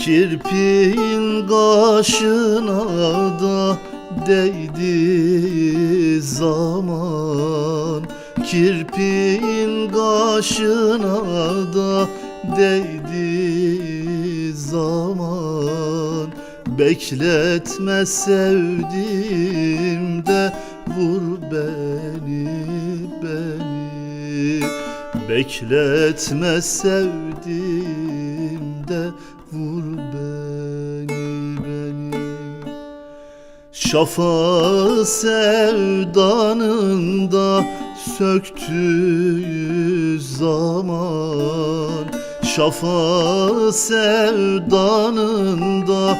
Kirpiğin kaşına da değdi zaman. Kirpiğin kaşına da değdi zaman. Bekletme sevdim de vur beni beni. Bekletme sevdim de vur beni beni. Şafa sevdanın da söktüğü zaman Şafa sevdanın da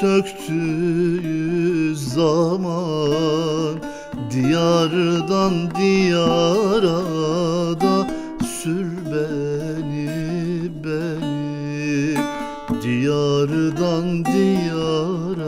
söktüğü zaman Diyardan diyara da sür beni Diyardan diyara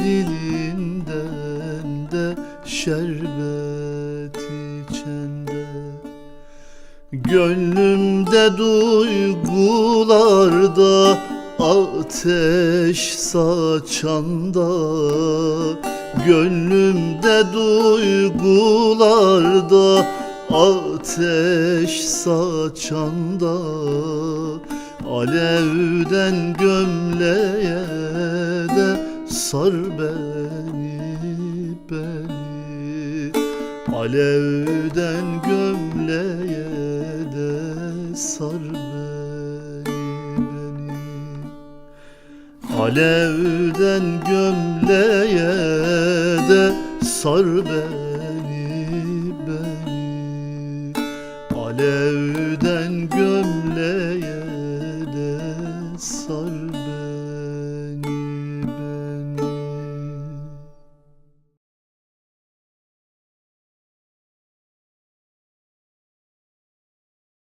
şerbet içende Gönlümde duygularda ateş saçanda. Gönlümde duygularda ateş saçanda. Alevden gömleğe de sar beni beni Alevden gömleğe de sar beni beni. Alevden gömleğe de sar beni beni. Alevden gömleğe